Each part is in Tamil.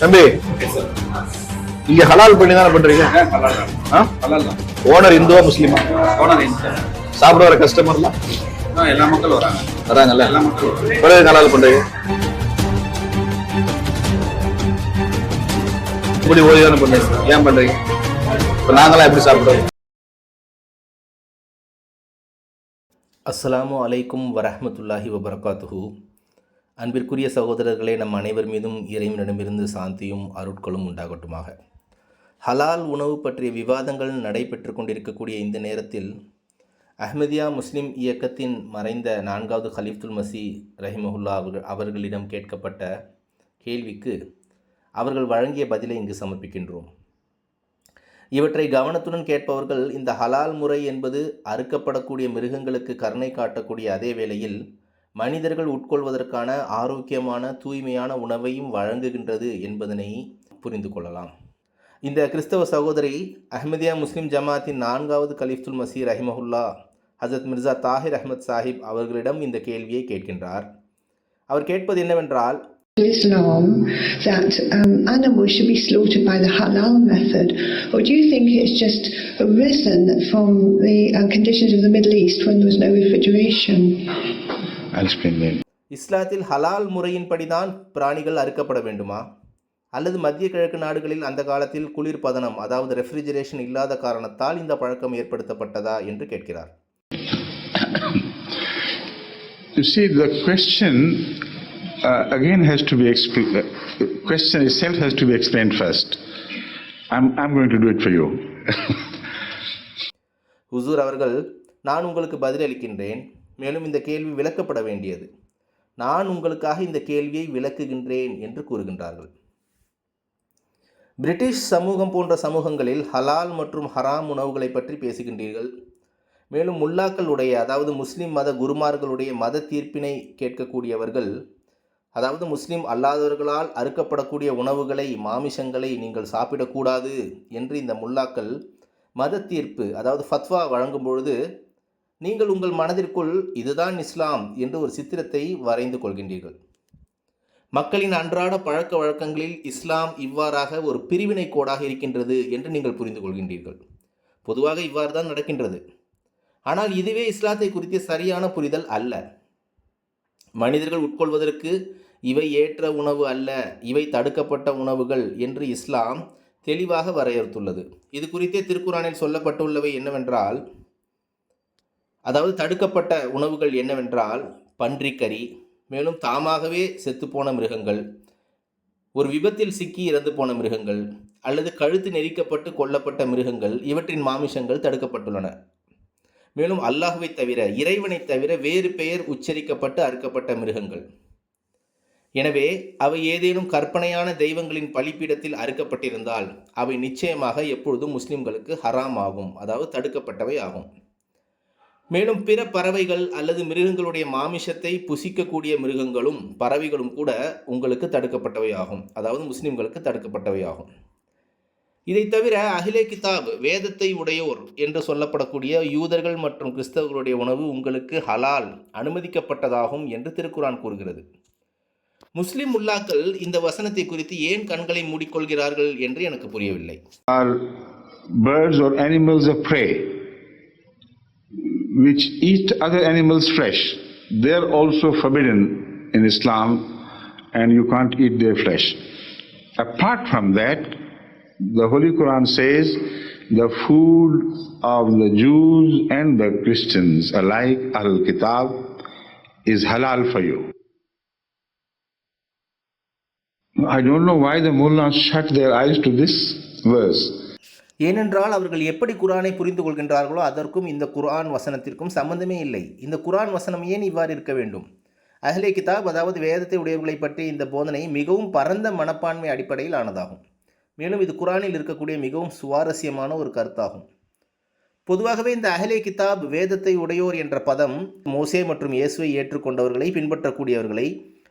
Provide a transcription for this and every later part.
தம்பி இங்க ஹலால் பண்ணி தானே பண்றீங்க? ஓனர் இந்துவா முஸ்லீமா? சாப்பிட வர கஸ்டமர்லாம் எல்லா மக்களும் வராங்க. வராங்கல்ல? எல்லா மக்களும் வராங்க. பிறகு ஹலால் பண்றீங்க? இப்படி ஓடி தானே பண்றீங்க? ஏன் பண்றீங்க? இப்ப நாங்களாம் எப்படி சாப்பிடுறோம் அஸ்ஸலாமு அலைக்கும் வரஹ்மத்துல்லாஹி வபரகாத்துஹு. அன்பிற்குரிய சகோதரர்களே நம் அனைவர் மீதும் இறைவனிடமிருந்து சாந்தியும் அருட்களும் உண்டாகட்டுமாக. ஹலால் உணவு பற்றிய விவாதங்கள் நடைபெற்று கொண்டிருக்கக்கூடிய இந்த நேரத்தில் அஹ்மதியா முஸ்லிம் இயக்கத்தின் மறைந்த நான்காவது ஹலீஃபுல் மசி ரஹிமஹுல்லா அவர்கள் அவர்களிடம் கேட்கப்பட்ட கேள்விக்கு அவர்கள் வழங்கிய பதிலை இங்கு சமர்ப்பிக்கின்றோம். இவற்றை கவனத்துடன் கேட்பவர்கள் இந்த ஹலால் முறை என்பது அறுக்கப்படக்கூடிய மிருகங்களுக்கு கருணை காட்டக்கூடிய அதே வேளையில் மனிதர்கள் உட்கொள்வதற்கான ஆரோக்கியமான தூய்மையான உணவையும் வழங்குகின்றது என்பதனை புரிந்து கொள்ளலாம் இந்த கிறிஸ்தவ சகோதரி அஹ்மதியா முஸ்லிம் ஜமாத்தின் நான்காவது கலீஃபுல் மசீர் ரஹிமஹுல்லா ஹசரத் மிர்சா தாஹிர் அஹமத் சாஹிப் அவர்களிடம் இந்த கேள்வியை கேட்கின்றார் அவர் கேட்பது என்னவென்றால் Islam that um, animals should be slaughtered by the halal method, or do you think it's just arisen from the uh, conditions of the Middle East when there was no refrigeration? இஸ்லாத்தில் ஹலால் முறையின்படிதான் பிராணிகள் அறுக்கப்பட வேண்டுமா அல்லது மத்திய கிழக்கு நாடுகளில் அந்த காலத்தில் குளிர்பதனம் அதாவது ரெஃப்ரிஜரேஷன் இல்லாத காரணத்தால் இந்த பழக்கம் ஏற்படுத்தப்பட்டதா என்று கேட்கிறார் You see, the question uh, again has to be expl- uh, question itself has to be explained first. I'm, I'm going to do it for you. ஹுசூர் அவர்கள் நான் உங்களுக்கு பதிலளிக்கின்றேன் மேலும் இந்த கேள்வி விளக்கப்பட வேண்டியது. நான் உங்களுக்காக இந்த கேள்வியை விளக்குகின்றேன் என்று கூறுகின்றார்கள். பிரிட்டிஷ் சமூகம் போன்ற சமூகங்களில் ஹலால் மற்றும் ஹராம் உணவுகளை பற்றி பேசுகின்றீர்கள். மேலும் முல்லாக்களுடைய அதாவது முஸ்லீம் மத குருமார்களுடைய மத தீர்ப்பினை கேட்கக்கூடியவர்கள் அதாவது முஸ்லீம் அல்லாதவர்களால் அறுக்கப்படக்கூடிய உணவுகளை மாமிசங்களை நீங்கள் சாப்பிடக்கூடாது என்று இந்த முல்லாக்கள் மத தீர்ப்பு அதாவது ஃபத்வா வழங்கும் பொழுது நீங்கள் உங்கள் மனதிற்குள் இதுதான் இஸ்லாம் என்று ஒரு சித்திரத்தை வரைந்து கொள்கின்றீர்கள். மக்களின் அன்றாட பழக்க வழக்கங்களில் இஸ்லாம் இவ்வாறாக ஒரு பிரிவினை கோடாக இருக்கின்றது என்று நீங்கள் புரிந்து கொள்கின்றீர்கள். பொதுவாக இவ்வாறு தான் நடக்கின்றது. ஆனால் இதுவே இஸ்லாத்தை குறித்த சரியான புரிதல் அல்ல. மனிதர்கள் உட்கொள்வதற்கு இவை ஏற்ற உணவு அல்ல இவை தடுக்கப்பட்ட உணவுகள் என்று இஸ்லாம் தெளிவாக வரையறுத்துள்ளது. இது குறித்தே திருக்குறானில் சொல்லப்பட்டுள்ளவை என்னவென்றால் அதாவது தடுக்கப்பட்ட உணவுகள் என்னவென்றால் பன்றிக்கறி மேலும் தாமாகவே செத்துப்போன மிருகங்கள் ஒரு விபத்தில் சிக்கி இறந்து போன மிருகங்கள் அல்லது கழுத்து நெரிக்கப்பட்டு கொல்லப்பட்ட மிருகங்கள் இவற்றின் மாமிசங்கள் தடுக்கப்பட்டுள்ளன. மேலும் அல்லாஹுவை தவிர இறைவனை தவிர வேறு பெயர் உச்சரிக்கப்பட்டு அறுக்கப்பட்ட மிருகங்கள். எனவே அவை ஏதேனும் கற்பனையான தெய்வங்களின் பலிப்பீடத்தில் அறுக்கப்பட்டிருந்தால் அவை நிச்சயமாக எப்பொழுதும் முஸ்லிம்களுக்கு ஹராம் ஆகும் அதாவது தடுக்கப்பட்டவை ஆகும். மேலும் பிற பறவைகள் அல்லது மிருகங்களுடைய மாமிசத்தை புசிக்கக்கூடிய மிருகங்களும் பறவைகளும் கூட உங்களுக்கு தடுக்கப்பட்டவை ஆகும் அதாவது முஸ்லிம்களுக்கு தடுக்கப்பட்டவை ஆகும் இதை தவிர அகிலே கிதாப் வேதத்தை உடையோர் என்று சொல்லப்படக்கூடிய யூதர்கள் மற்றும் கிறிஸ்தவர்களுடைய உணவு உங்களுக்கு ஹலால் அனுமதிக்கப்பட்டதாகும் என்று திருக்குரான் கூறுகிறது. முஸ்லிம் முல்லாக்கள் இந்த வசனத்தை குறித்து ஏன் கண்களை மூடிக்கொள்கிறார்கள் என்று எனக்கு புரியவில்லை. Are birds or animals of prey? Which eat other animals' flesh. They're also forbidden in Islam and you can't eat their flesh. Apart from that, the Holy Quran says the food of the Jews and the Christians alike, Al Kitab, is halal for you. I don't know why the mullahs shut their eyes to this verse. ஏனென்றால் அவர்கள் எப்படி குரானை புரிந்து கொள்கின்றார்களோ அதற்கும் இந்த குரான் வசனத்திற்கும் சம்பந்தமே இல்லை. இந்த குரான் வசனம் ஏன் இவ்வாறு இருக்க வேண்டும்? அஹ்லே கிதாப் அதாவது வேதத்தை உடையவர்களை பற்றிய இந்த போதனை மிகவும் பரந்த மனப்பான்மை அடிப்படையில் ஆனதாகும். மேலும் இது குரானில் இருக்கக்கூடிய மிகவும் சுவாரஸ்யமான ஒரு கருத்தாகும். பொதுவாகவே இந்த அஹ்லே கிதாப் வேதத்தை உடையோர் என்ற பதம் மோசே மற்றும் இயேசுவை ஏற்றுக்கொண்டவர்களை பின்பற்றக்கூடியவர்களை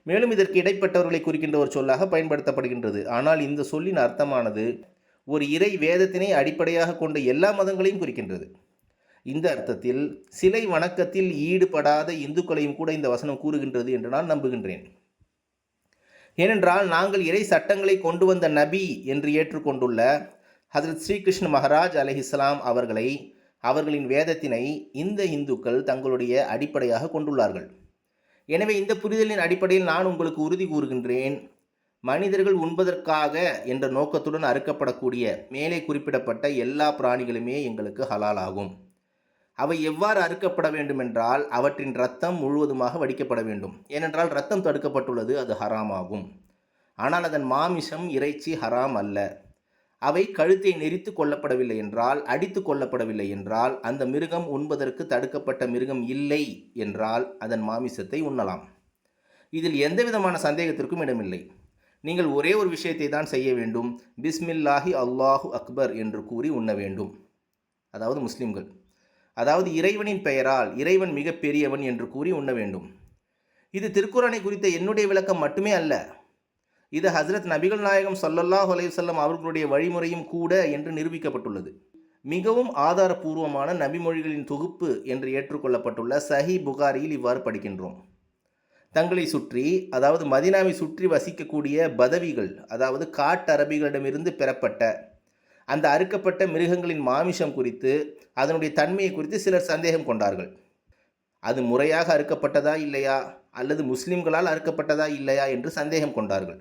மேலும் இதற்கு இடைப்பட்டவர்களை குறிக்கின்ற ஒரு சொல்லாக பயன்படுத்தப்படுகின்றது. ஆனால் இந்த சொல்லின் அர்த்தமானது ஒரு இறை வேதத்தினை அடிப்படையாக கொண்ட எல்லா மதங்களையும் குறிக்கின்றது. இந்த அர்த்தத்தில் சிலை வணக்கத்தில் ஈடுபடாத இந்துக்களையும் கூட இந்த வசனம் கூறுகின்றது என்று நான் நம்புகின்றேன். ஏனென்றால் நாங்கள் இறை சட்டங்களை கொண்டு வந்த நபி என்று ஏற்றுக்கொண்டுள்ள ஹஜரத் ஸ்ரீகிருஷ்ண மகராஜ் அலஹிஸ்லாம் அவர்களை அவர்களின் வேதத்தினை இந்த இந்துக்கள் தங்களுடைய அடிப்படையாக கொண்டுள்ளார்கள். எனவே இந்த புரிதலின் அடிப்படையில் நான் உங்களுக்கு உறுதி கூறுகின்றேன். மனிதர்கள் உண்பதற்காக என்ற நோக்கத்துடன் அறுக்கப்படக்கூடிய மேலே குறிப்பிடப்பட்ட எல்லா பிராணிகளுமே எங்களுக்கு ஹலால் ஆகும் அவை எவ்வாறு அறுக்கப்பட வேண்டுமென்றால் அவற்றின் ரத்தம் முழுவதுமாக வடிக்கப்பட வேண்டும். ஏனென்றால் ரத்தம் தடுக்கப்பட்டுள்ளது அது ஹராம் ஆகும் ஆனால் அதன் மாமிசம் இறைச்சி ஹராம் அல்ல. அவை கழுத்தை நெறித்து கொல்லப்படவில்லை என்றால் அடித்து கொல்லப்படவில்லை என்றால் அந்த மிருகம் உண்பதற்கு தடுக்கப்பட்ட மிருகம் இல்லை என்றால் அதன் மாமிசத்தை உண்ணலாம். இதில் எந்தவிதமான சந்தேகத்திற்கும் இடமில்லை. நீங்கள் ஒரே ஒரு விஷயத்தை தான் செய்ய வேண்டும். பிஸ்மில்லாஹி அல்லாஹு அக்பர் என்று கூறி உண்ண வேண்டும். அதாவது முஸ்லிம்கள். அதாவது இறைவனின் பெயரால் இறைவன் மிக பெரியவன் என்று கூறி உண்ண வேண்டும். இது திருக்குறானை குறித்த என்னுடைய விளக்கம் மட்டுமே அல்ல. இது ஹஸ்ரத் நபிகள் நாயகம் சல்லல்லாஹ் அலையுசல்லம் அவர்களுடைய வழிமுறையும் கூட என்று நிரூபிக்கப்பட்டுள்ளது. மிகவும் ஆதாரபூர்வமான நபிமொழிகளின் தொகுப்பு என்று ஏற்றுக்கொள்ளப்பட்டுள்ள சஹி புகாரியில் இவ்வாறு படிக்கின்றோம். தங்களை சுற்றி அதாவது மதினாவை சுற்றி வசிக்கக்கூடிய பதவிகள் அதாவது காட்டரபிகளிடமிருந்து பெறப்பட்ட அந்த அறுக்கப்பட்ட மிருகங்களின் மாமிசம் குறித்து அதனுடைய தன்மையை குறித்து சிலர் சந்தேகம் கொண்டார்கள். அது முறையாக அறுக்கப்பட்டதா இல்லையா? அல்லது முஸ்லிம்களால் அறுக்கப்பட்டதா இல்லையா என்று சந்தேகம் கொண்டார்கள்.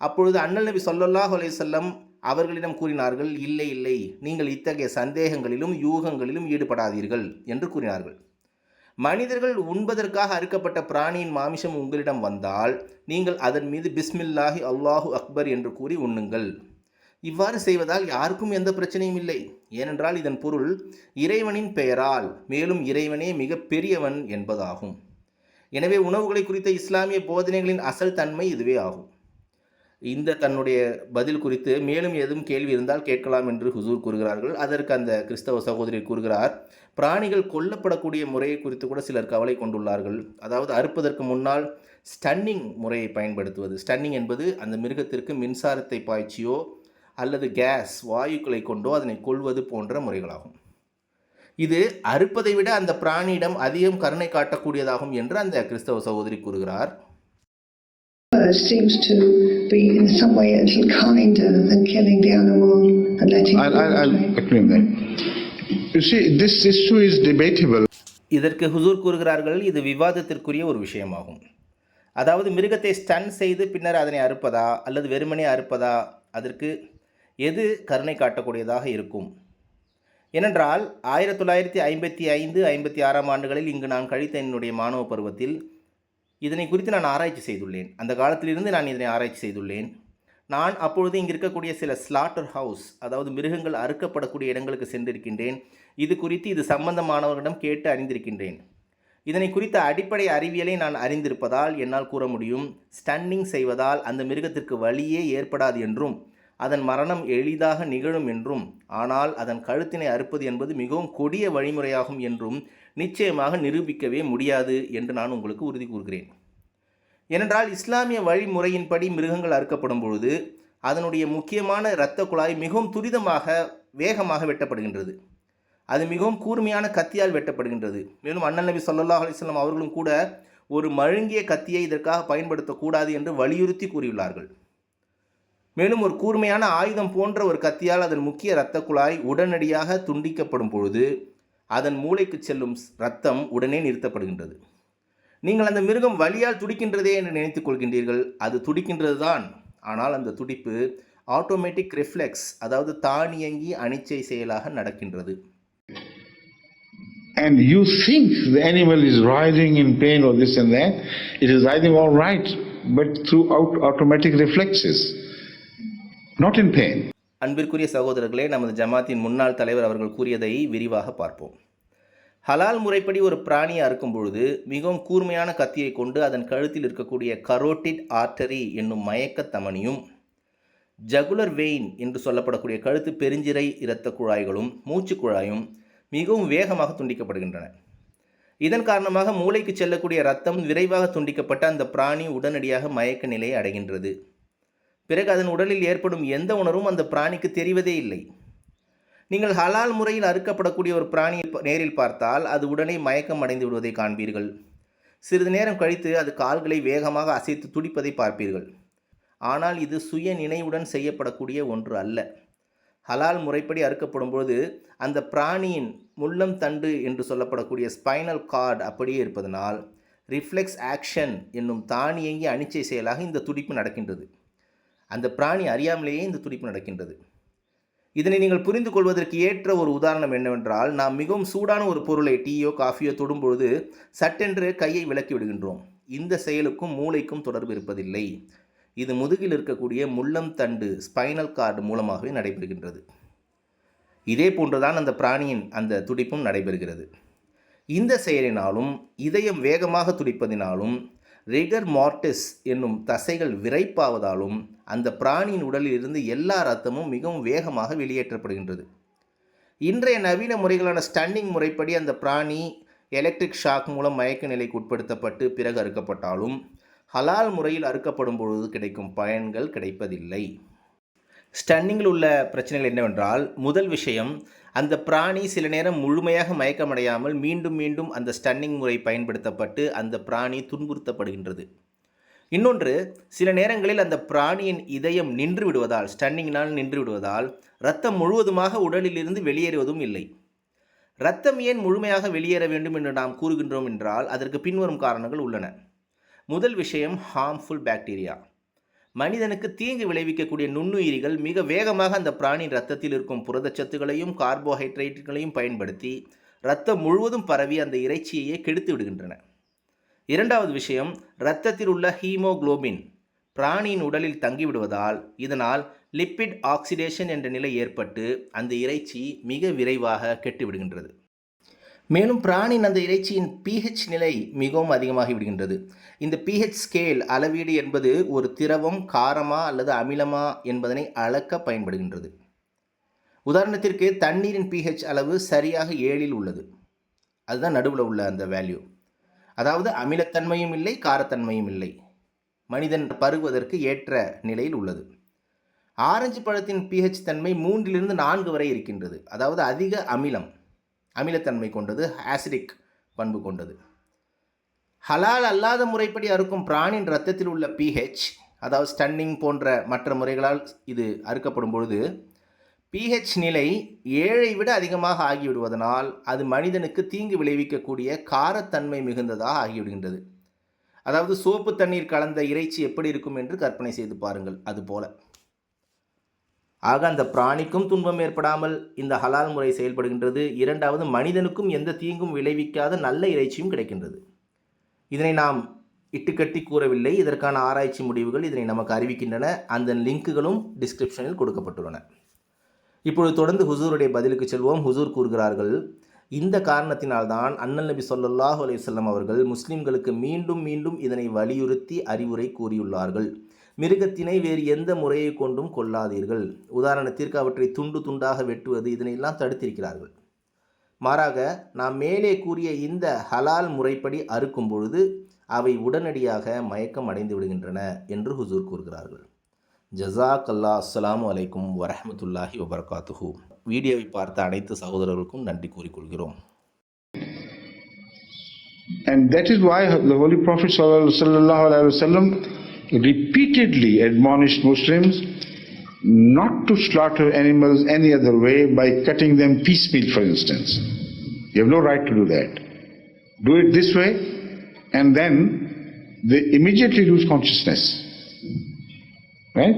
அப்பொழுது அண்ணல் நபி சொல்லல்லாஹ் செல்லம் அவர்களிடம் கூறினார்கள் இல்லை இல்லை நீங்கள் இத்தகைய சந்தேகங்களிலும் யூகங்களிலும் ஈடுபடாதீர்கள் என்று கூறினார்கள். மனிதர்கள் உண்பதற்காக அறுக்கப்பட்ட பிராணியின் மாமிசம் உங்களிடம் வந்தால் நீங்கள் அதன் மீது பிஸ்மில்லாஹி அல்லாஹு அக்பர் என்று கூறி உண்ணுங்கள். இவ்வாறு செய்வதால் யாருக்கும் எந்த பிரச்சனையும் இல்லை. ஏனென்றால் இதன் பொருள் இறைவனின் பெயரால் மேலும் இறைவனே மிக பெரியவன் என்பதாகும். எனவே உணவுகளை குறித்த இஸ்லாமிய போதனைகளின் அசல் தன்மை இதுவே ஆகும். இந்த தன்னுடைய பதில் குறித்து மேலும் ஏதும் கேள்வி இருந்தால் கேட்கலாம் என்று ஹுசூர் கூறுகிறார்கள். அதற்கு அந்த கிறிஸ்தவ சகோதரி கூறுகிறார் பிராணிகள் கொல்லப்படக்கூடிய முறையை குறித்து கூட சிலர் கவலை கொண்டுள்ளார்கள். அதாவது அறுப்பதற்கு முன்னால் ஸ்டன்னிங் முறையை பயன்படுத்துவது. ஸ்டன்னிங் என்பது அந்த மிருகத்திற்கு மின்சாரத்தை பாய்ச்சியோ அல்லது கேஸ் வாயுக்களை கொண்டோ அதனை கொள்வது போன்ற முறைகளாகும். இது அறுப்பதை விட அந்த பிராணியிடம் அதிகம் கருணை காட்டக்கூடியதாகும் என்று அந்த கிறிஸ்தவ சகோதரி கூறுகிறார். Seems to be in some way a little kinder than killing the animal and letting I'll, it I'll, I'll die. explain that. You see, this issue is debatable. இதற்கு ஹுசூர் கூறுகிறார்கள் இது விவாதத்திற்குரிய ஒரு விஷயமாகும் அதாவது மிருகத்தை ஸ்டன் செய்து பின்னர் அதனை அறுப்பதா அல்லது வெறுமனே அறுப்பதா அதற்கு எது கருணை காட்டக்கூடியதாக இருக்கும் ஏனென்றால் ஆயிரத்தி தொள்ளாயிரத்தி ஐம்பத்தி ஐந்து ஐம்பத்தி ஆறாம் ஆண்டுகளில் இங்கு நான் கழித்த என்னுடைய மாணவ பருவத்தில் இதனை குறித்து நான் ஆராய்ச்சி செய்துள்ளேன். அந்த காலத்திலிருந்து நான் இதனை ஆராய்ச்சி செய்துள்ளேன். நான் அப்பொழுது இங்கே இருக்கக்கூடிய சில ஸ்லாட்டர் ஹவுஸ் அதாவது மிருகங்கள் அறுக்கப்படக்கூடிய இடங்களுக்கு சென்றிருக்கின்றேன். இது குறித்து இது சம்பந்தமானவர்களிடம் கேட்டு அறிந்திருக்கின்றேன். இதனை குறித்த அடிப்படை அறிவியலை நான் அறிந்திருப்பதால் என்னால் கூற முடியும். ஸ்டன்னிங் செய்வதால் அந்த மிருகத்திற்கு வழியே ஏற்படாது என்றும் அதன் மரணம் எளிதாக நிகழும் என்றும் ஆனால் அதன் கழுத்தினை அறுப்பது என்பது மிகவும் கொடிய வழிமுறையாகும் என்றும் நிச்சயமாக நிரூபிக்கவே முடியாது என்று நான் உங்களுக்கு உறுதி கூறுகிறேன். ஏனென்றால் இஸ்லாமிய வழிமுறையின்படி மிருகங்கள் அறுக்கப்படும் பொழுது அதனுடைய முக்கியமான இரத்த குழாய் மிகவும் துரிதமாக வேகமாக வெட்டப்படுகின்றது. அது மிகவும் கூர்மையான கத்தியால் வெட்டப்படுகின்றது. மேலும் அண்ணல் நபி சொல்லல்லா அலிஸ்லாம் அவர்களும் கூட ஒரு மழுங்கிய கத்தியை இதற்காக பயன்படுத்தக்கூடாது என்று வலியுறுத்தி கூறியுள்ளார்கள். மேலும் ஒரு கூர்மையான ஆயுதம் போன்ற ஒரு கத்தியால் அதன் முக்கிய இரத்த குழாய் உடனடியாக துண்டிக்கப்படும் பொழுது அதன் மூளைக்கு செல்லும் இரத்தம் உடனே நிறுத்தப்படுகின்றது. நீங்கள் அந்த மிருகம் வலியால் துடிக்கின்றதே என்று நினைத்துக் கொள்கின்றீர்கள். அது துடிக்கின்றது தான் ஆனால் அந்த துடிப்பு ஆட்டோமேட்டிக் ரிஃப்ளெக்ஸ் அதாவது தானியங்கி அனிச்சை செயலாக நடக்கின்றது. And you think the animal is writhing in pain or this and that, it is writhing all right, but throughout automatic reflexes, not in pain. அன்பிற்குரிய சகோதரர்களே நமது ஜமாத்தின் முன்னாள் தலைவர் அவர்கள் கூறியதை விரிவாக பார்ப்போம். ஹலால் முறைப்படி ஒரு பிராணியை அறுக்கும் பொழுது மிகவும் கூர்மையான கத்தியை கொண்டு அதன் கழுத்தில் இருக்கக்கூடிய கரோட்டிட் ஆர்டரி என்னும் மயக்கத் தமனியும் ஜகுலர் வெயின் என்று சொல்லப்படக்கூடிய கழுத்து பெருஞ்சிரை இரத்த குழாய்களும் மூச்சு குழாயும் மிகவும் வேகமாக துண்டிக்கப்படுகின்றன. இதன் காரணமாக மூளைக்கு செல்லக்கூடிய ரத்தம் விரைவாக துண்டிக்கப்பட்ட அந்த பிராணி உடனடியாக மயக்க நிலையை அடைகின்றது. பிறகு அதன் உடலில் ஏற்படும் எந்த உணர்வும் அந்த பிராணிக்கு தெரிவதே இல்லை. நீங்கள் ஹலால் முறையில் அறுக்கப்படக்கூடிய ஒரு பிராணியை நேரில் பார்த்தால் அது உடனே மயக்கம் அடைந்து விடுவதை காண்பீர்கள். சிறிது நேரம் கழித்து அது கால்களை வேகமாக அசைத்து துடிப்பதை பார்ப்பீர்கள். ஆனால் இது சுய நினைவுடன் செய்யப்படக்கூடிய ஒன்று அல்ல. ஹலால் முறைப்படி அறுக்கப்படும் பொழுது அந்த பிராணியின் முள்ளம் தண்டு என்று சொல்லப்படக்கூடிய ஸ்பைனல் கார்டு அப்படியே இருப்பதனால் ரிஃப்ளெக்ஸ் ஆக்ஷன் என்னும் தானியங்கி அனிச்சை செயலாக இந்த துடிப்பு நடக்கின்றது. அந்த பிராணி அறியாமலேயே இந்த துடிப்பு நடக்கின்றது. இதனை நீங்கள் புரிந்து கொள்வதற்கு ஏற்ற ஒரு உதாரணம் என்னவென்றால் நாம் மிகவும் சூடான ஒரு பொருளை டீயோ காஃபியோ தொடும்பொழுது சட்டென்று கையை விலக்கி விடுகின்றோம். இந்த செயலுக்கும் மூளைக்கும் தொடர்பு இருப்பதில்லை. இது முதுகில் இருக்கக்கூடிய முள்ளம் தண்டு ஸ்பைனல் கார்டு மூலமாகவே நடைபெறுகின்றது. இதே போன்றுதான் அந்த பிராணியின் அந்த துடிப்பும் நடைபெறுகிறது. இந்த செயலினாலும் இதயம் வேகமாக துடிப்பதினாலும் ரிகர் மார்டிஸ் என்னும் தசைகள் விரைப்பாவதாலும் அந்த பிராணியின் உடலில் இருந்து எல்லா ரத்தமும் மிகவும் வேகமாக வெளியேற்றப்படுகின்றது. இன்றைய நவீன முறைகளான ஸ்டன்னிங் முறைப்படி அந்த பிராணி எலக்ட்ரிக் ஷாக் மூலம் மயக்க நிலைக்கு உட்படுத்தப்பட்டு பிறகு அறுக்கப்பட்டாலும் ஹலால் முறையில் அறுக்கப்படும் பொழுது கிடைக்கும் பயன்கள் கிடைப்பதில்லை. ஸ்டன்னிங்கில் உள்ள பிரச்சனைகள் என்னவென்றால் முதல் விஷயம் அந்த பிராணி சில நேரம் முழுமையாக மயக்கமடையாமல் மீண்டும் மீண்டும் அந்த ஸ்டன்னிங் முறை பயன்படுத்தப்பட்டு அந்த பிராணி துன்புறுத்தப்படுகின்றது. இன்னொன்று சில நேரங்களில் அந்த பிராணியின் இதயம் நின்று விடுவதால் ஸ்டன்னிங்கினால் நின்று விடுவதால் ரத்தம் முழுவதுமாக உடலிலிருந்து வெளியேறுவதும் இல்லை. ரத்தம் ஏன் முழுமையாக வெளியேற வேண்டும் என்று நாம் கூறுகின்றோம் என்றால் அதற்கு பின்வரும் காரணங்கள் உள்ளன. முதல் விஷயம் ஹார்ம்ஃபுல் பாக்டீரியா மனிதனுக்கு தீங்கு விளைவிக்கக்கூடிய நுண்ணுயிரிகள் மிக வேகமாக அந்த பிராணியின் ரத்தத்தில் இருக்கும் புரதச்சத்துகளையும் கார்போஹைட்ரேட்டுகளையும் பயன்படுத்தி ரத்தம் முழுவதும் பரவி அந்த இறைச்சியையே கெடுத்து விடுகின்றன. இரண்டாவது விஷயம் இரத்தத்தில் உள்ள ஹீமோகுளோபின் பிராணியின் உடலில் தங்கிவிடுவதால் இதனால் லிப்பிட் ஆக்சிடேஷன் என்ற நிலை ஏற்பட்டு அந்த இறைச்சி மிக விரைவாக கெட்டுவிடுகின்றது. மேலும் பிராணின் அந்த இறைச்சியின் பிஹெச் நிலை மிகவும் அதிகமாகி விடுகின்றது. இந்த பிஹெச் ஸ்கேல் அளவீடு என்பது ஒரு திரவம் காரமா அல்லது அமிலமா என்பதனை அளக்க பயன்படுகின்றது. உதாரணத்திற்கு தண்ணீரின் பிஹெச் அளவு சரியாக ஏழில் உள்ளது. அதுதான் நடுவில் உள்ள அந்த வேல்யூ அதாவது அமிலத்தன்மையும் இல்லை காரத்தன்மையும் இல்லை. மனிதன் பருகுவதற்கு ஏற்ற நிலையில் உள்ளது. ஆரஞ்சு பழத்தின் பிஹெச் தன்மை மூன்றிலிருந்து நான்கு வரை இருக்கின்றது. அதாவது அதிக அமிலம். அமிலத்தன்மை கொண்டது ஆசிடிக் பண்பு கொண்டது. ஹலால் அல்லாத முறைப்படி அறுக்கும் பிராணின் ரத்தத்தில் உள்ள பிஹெச் அதாவது ஸ்டன்னிங் போன்ற மற்ற முறைகளால் இது அறுக்கப்படும் பொழுது பிஹெச் நிலை ஏழை விட அதிகமாக ஆகிவிடுவதனால் அது மனிதனுக்கு தீங்கு விளைவிக்கக்கூடிய காரத்தன்மை மிகுந்ததாக ஆகிவிடுகின்றது. அதாவது சோப்பு தண்ணீர் கலந்த இறைச்சி எப்படி இருக்கும் என்று கற்பனை செய்து பாருங்கள் அதுபோல. ஆக அந்த பிராணிக்கும் துன்பம் ஏற்படாமல் இந்த ஹலால் முறை செயல்படுகின்றது. இரண்டாவது மனிதனுக்கும் எந்த தீங்கும் விளைவிக்காத நல்ல இறைச்சியும் கிடைக்கின்றது. இதனை நாம் இட்டுக்கட்டி கூறவில்லை. இதற்கான ஆராய்ச்சி முடிவுகள் இதனை நமக்கு அறிவிக்கின்றன. அந்த லிங்க்குகளும் டிஸ்கிரிப்ஷனில் கொடுக்கப்பட்டுள்ளன. இப்பொழுது தொடர்ந்து ஹுசூருடைய பதிலுக்கு செல்வோம். ஹுசூர் கூறுகிறார்கள் இந்த காரணத்தினால்தான் அண்ணல் நபி சொல்லாஹு அலையுசல்லம் அவர்கள் முஸ்லிம்களுக்கு மீண்டும் மீண்டும் இதனை வலியுறுத்தி அறிவுரை கூறியுள்ளார்கள். மிருகத்தினை வேறு எந்த முறையை கொண்டும் கொல்லாதீர்கள் உதாரணத்திற்கு அவற்றை துண்டு துண்டாக வெட்டுவது இதனையெல்லாம் தடுத்திருக்கிறார்கள். மாறாக நாம் மேலே கூறிய இந்த ஹலால் முறைப்படி அறுக்கும் பொழுது அவை உடனடியாக மயக்கம் அடைந்து விடுகின்றன என்று ஹுசூர் கூறுகிறார்கள். ஜசாக் அல்லா அஸ்லாம் அலைக்கும் வரமத்துல்லாஹி வபர்காத்துஹூ. வீடியோவை பார்த்த அனைத்து சகோதரர்களுக்கும் நன்றி கூறிக்கொள்கிறோம். And that is why the Holy Prophet sallallahu alaihi wasallam repeatedly admonished Muslims not to slaughter animals any other way by cutting them piecemeal, for instance. You have no right to do that. Do it this way, and then they immediately lose consciousness. Right?